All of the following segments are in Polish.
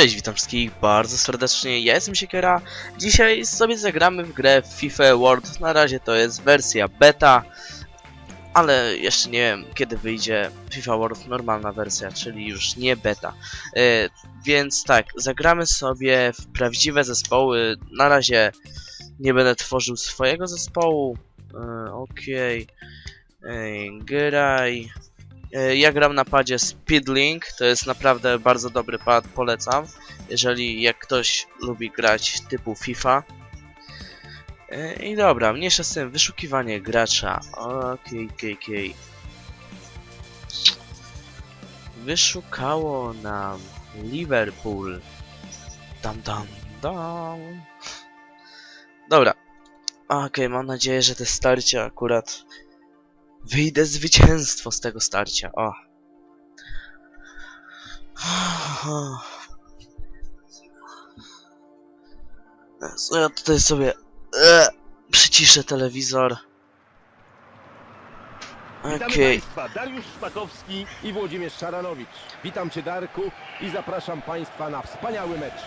Cześć, witam wszystkich bardzo serdecznie, ja jestem Siekiera. Dzisiaj sobie zagramy w grę FIFA World. Na razie to jest wersja beta, ale jeszcze nie wiem kiedy wyjdzie FIFA World normalna wersja, czyli już nie beta. E, więc tak, zagramy sobie w prawdziwe zespoły. Na razie nie będę tworzył swojego zespołu. E, Okej. Ej, Graj. E, Ja gram na padzie Speedlink, to jest naprawdę bardzo dobry pad, polecam. Jeżeli jak ktoś lubi grać typu FIFA. E, I dobra, mniejsza z tym, wyszukiwanie gracza. Okej, okej, okej. Wyszukało nam Liverpool. Dam, dam, dam. Dobra. Okej, mam nadzieję, że te starcia akurat Wyjdę zwycięstwo z tego starcia. O. Jezu, ja tutaj sobie e, przyciszę telewizor. Witamy Okej. Państwa, Dariusz Szpakowski i Włodzimierz Szaranowicz. Witam Cię Darku i zapraszam Państwa na wspaniały mecz.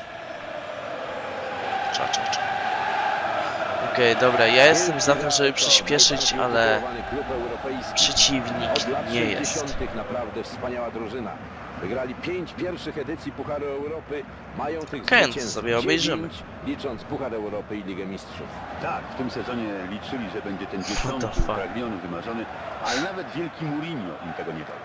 Cza, cza, cza. Okej, dobra, ja jestem za tym, żeby przyspieszyć, ale przeciwnik Od lat nie jest. 60. naprawdę wspaniała drużyna. Wygrali pięć pierwszych edycji Pucharu Europy. Mają tych Okej, no sobie obejrzymy. licząc Puchar Europy i Ligę Mistrzów. Tak, w tym sezonie liczyli, że będzie ten dziesiąty, upragniony, wymarzony, ale nawet wielki Mourinho im tego nie dał.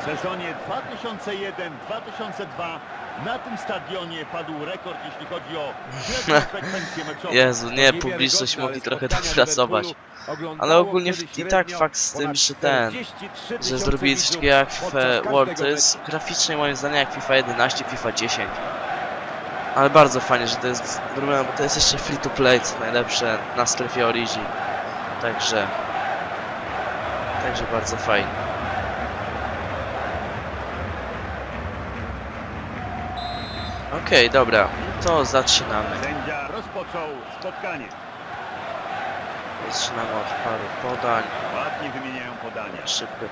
W sezonie 2001-2002 na tym stadionie padł rekord, jeśli chodzi o frekwencję meczową. Jezu, nie, publiczność mogli trochę dopracować. Ale ogólnie w- i tak fakt z tym, że ten, 43 że zrobili coś takiego jak FIFA World, to jest graficznie moim zdaniem jak FIFA 11, FIFA 10. Ale bardzo fajnie, że to jest zrobione, bo to jest jeszcze free to play, co najlepsze na strefie Origin. Także... Także bardzo fajnie. Okej, dobra, to zaczynamy. Sędzia rozpoczął spotkanie. Zaczynamy od paru podań. Ładnie wymieniają podania. Szybko.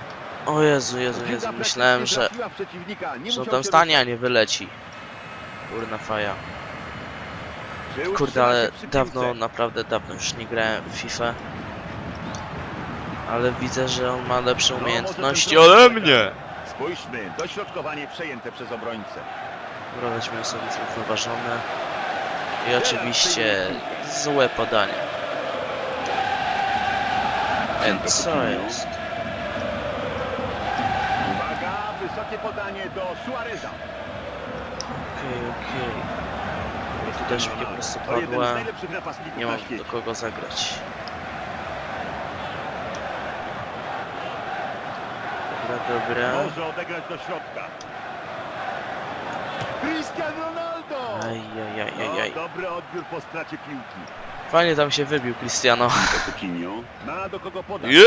O Jezu, Jezu, Jezu, myślałem, że, że tam stanie, a nie wyleci. Kurna faja. Kurde, ale dawno, naprawdę dawno już nie grałem w FIFA. Ale widzę, że on ma lepsze No, umiejętności ode mnie! Spójrzmy, dośrodkowanie przejęte przez obrońcę. Weźmy sobie znów wyważone. I oczywiście złe podanie. And co jest? Uwaga, wysokie podanie do Suareza. Okej, okej. Tu też mnie po prostu padła. Nie mam do kogo zagrać. Dobra, dobra. Może odegrać do środka. Cristiano Ronaldo! Ajajajajaj. No, dobry odbiór po stracie piłki. Fajnie tam się wybił Cristiano. Coutinho. Ma do kogo podać. Je!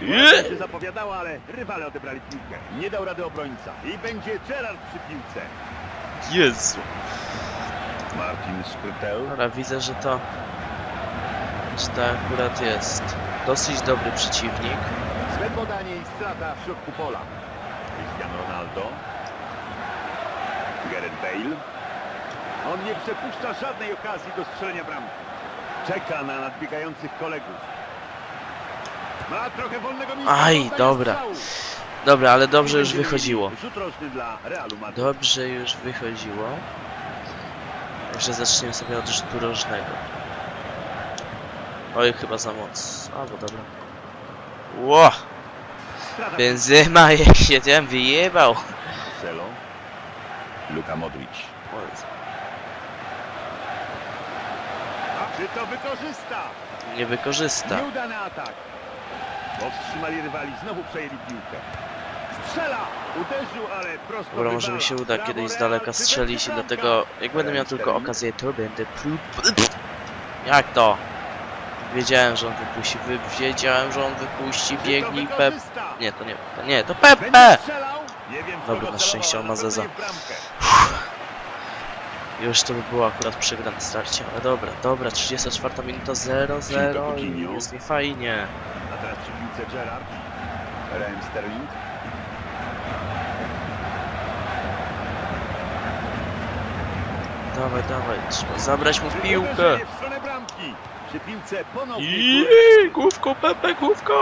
Je! się zapowiadało, ale rywale odebrali piłkę. Nie dał rady obrońca. I będzie Gerard przy piłce. Jezu. Martin Szkrytel. Dobra, widzę, że to... Że to akurat jest dosyć dobry przeciwnik. Złe podanie i strata w środku pola. Cristiano Ronaldo. Gareth Bale. On nie przepuszcza żadnej okazji do strzelenia bramki. Czeka na nadbiegających kolegów. Ma trochę wolnego miejsca. Aj, dobra. Dobra, ale dobrze już wychodziło. Dobrze już wychodziło. Także zaczniemy sobie od rzutu rożnego. Oj, chyba za moc. Albo dobra. Ło! Benzema jak się tam wyjebał. Luka Modric. Czy to wykorzysta? Nie wykorzysta. Nieudany atak. Powstrzymali rywali, znowu przejęli piłkę. Strzela! Uderzył, ale prosto Dobra, może mi się uda kiedyś z daleka strzelić i dlatego jak będę miał tylko okazję, to będę prób... Jak to? Wiedziałem, że on wypuści, wy... wiedziałem, że on wypuści, biegnij, Pep... Nie, to nie, to nie, to Pepe! Kogo na szczęście on ma zeza. Już to by było akurat przegrane starcie, ale dobra, dobra, 34 minuta 0-0 i jest mi fajnie. A teraz piłce Gerard. Raheem Sterling. Dawaj, dawaj, trzeba zabrać mu piłkę. Iii, główką, Pepe, główką.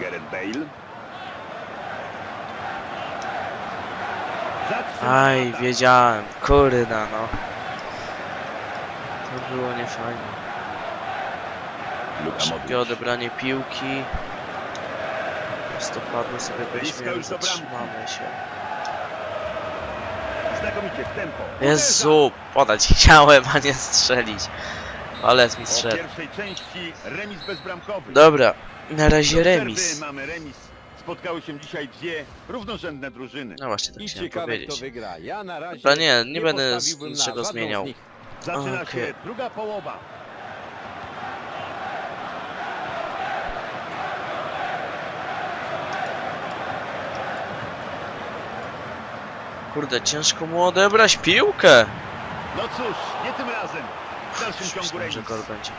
Gareth Bale. Aj, wiedziałem, kurna no. To było niefajne. Szybkie odebranie piłki. Prostopadnie sobie weźmiemy, zatrzymamy się. Jezu, podać chciałem, a nie strzelić. Ale jest mi strzelił. Dobra, na razie remis. Mamy remis. Spotkały się dzisiaj dwie równorzędne drużyny. No właśnie, tak I chciałem ciekawe kto powiedzieć. wygra. Ja na razie Dobra, nie, nie będę postawiłbym na niczego żadną z zmieniał. nich. Zaczyna Okej. się druga połowa. Kurde, ciężko mu odebrać piłkę. No cóż, nie tym razem. W dalszym ciągu Myślałem, remis. że gol będzie.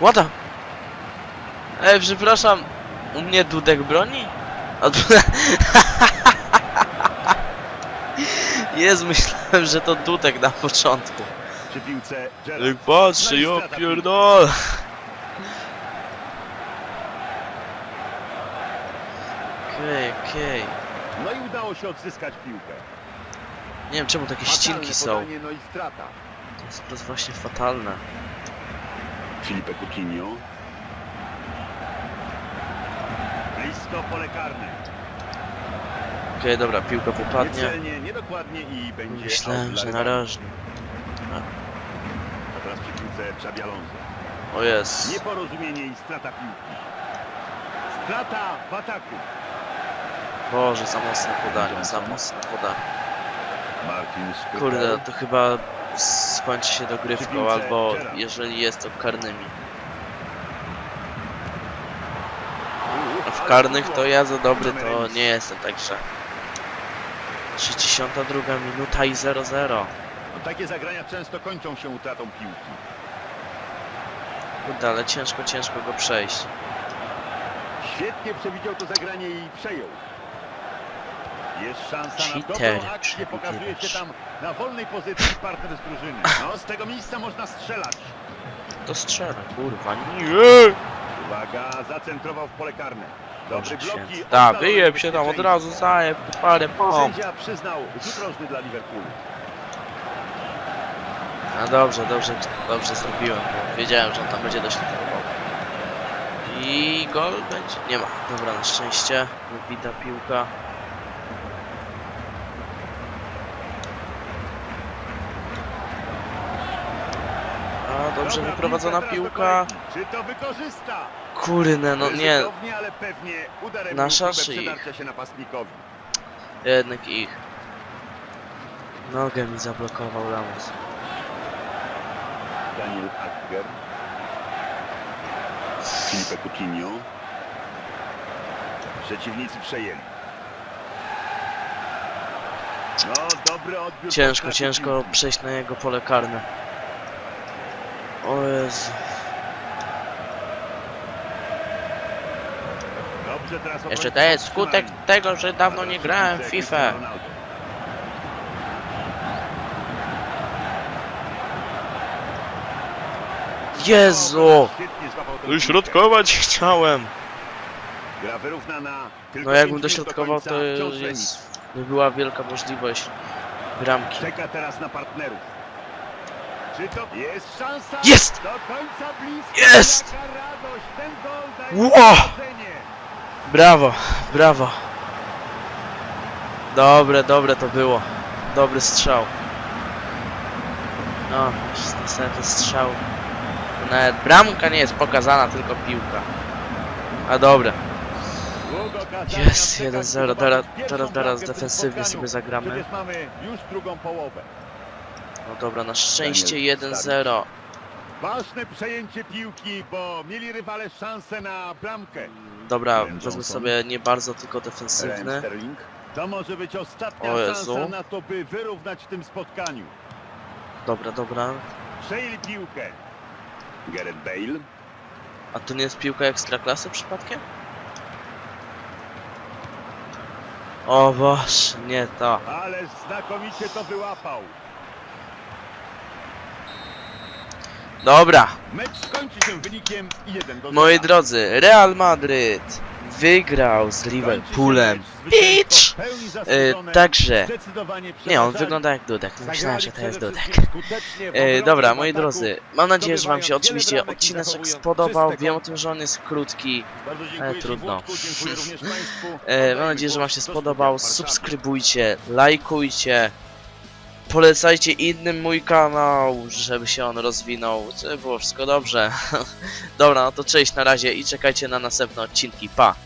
Łada! Ej, przepraszam. U mnie Dudek broni? Od... Jest, myślałem, że to Dudek na początku. Przy piłce ja strata pierdolę. Okej, okej. No i udało się odzyskać piłkę. Nie wiem czemu takie Fatalne ścinki są. podanie, No i strata. To jest, to jest właśnie fatalne. Filipe Coutinho. Blisko pole karne. Okej, dobra, piłka wypadnie. Niecelnie, niedokładnie i będzie Myślałem, że dla narożnie. A teraz przy piłce Xabi Alonso. O jest. Nieporozumienie i strata piłki. Strata w ataku. Boże, za mocne podanie, za mocne podanie. Kurde, to chyba skończy się dogrywką, albo jeżeli jest to karnymi. Uuu, A w ale karnych to ja za dobry to nie jestem, także... 62 minuta i 0-0. No, takie zagrania często kończą się utratą piłki. Kurde, ale ciężko, ciężko go przejść. Świetnie przewidział to zagranie i przejął. Jest szansa na Cheater, dobrą akcję. Pokazuje się tam na wolnej pozycji partner z drużyny. No, z tego miejsca można strzelać. To strzela, kurwa, nie! Uwaga, zacentrował w pole karne. Bloki. święty. Da, wyjeb się tam od razu, zajeb, parę pomp. Sędzia przyznał rzut rożny dla Liverpoolu. No dobrze, dobrze, dobrze zrobiłem, bo wiedziałem, że on tam będzie doświadczał. I gol będzie? Nie ma. Dobra, na szczęście. Wybita piłka. A, dobrze wyprowadzona piłka. Czy to wykorzysta? Kurde, no nie. Nasza czy ich? Jednak ich. Nogę mi zablokował Lamus. Daniel Akger. Filipe Coutinho. Przeciwnicy przejęli. No, dobry odbiór. Ciężko, ciężko przejść na jego pole karne. O Jezu. Jeszcze to jest skutek tego, że dawno nie grałem w FIFA. Jezu! Dośrodkować chciałem. Gra wyrównana. Tylko No jakbym dośrodkował, to jest, by była wielka możliwość bramki. Czeka teraz na partnerów. Jest szansa? Jest! Jest! Powodzenie. Brawo, brawo. Dobre, dobre to było. Dobry strzał. No, niestety strzał. Nawet bramka nie jest pokazana, tylko piłka. A dobra. Jest czekać 1-0. zobaczyć Teraz, teraz, defensywnie sobie zagramy. Już drugą połowę. No dobra, na szczęście Daniel 1-0. Ważne przejęcie piłki, bo mieli rywale szansę na bramkę. Dobra, wezmę sobie nie bardzo, tylko defensywny. To może być ostatnia szansa na to, by wyrównać w tym spotkaniu. Dobra, dobra. Przejęli piłkę. Gareth Bale. A to nie jest piłka ekstraklasy przypadkiem? O Boże, nie to. Ale znakomicie to wyłapał. Dobra, Mecz skończy się wynikiem 1 do 0. moi drodzy, Real Madryt wygrał z Liverpoolem. pełni E, także, nie, on wygląda jak Dudek. Myślałem, że to jest Dudek. E, dobra, moi drodzy, mam nadzieję, że wam się oczywiście odcinek spodobał. Wiem o tym, że on jest krótki. Ale trudno. E, mam nadzieję, że wam się do spodobał. Subskrybujcie, lajkujcie. Polecajcie innym mój kanał, żeby się on rozwinął, żeby było wszystko dobrze. Dobra, no to cześć na razie i czekajcie na następne odcinki. Pa!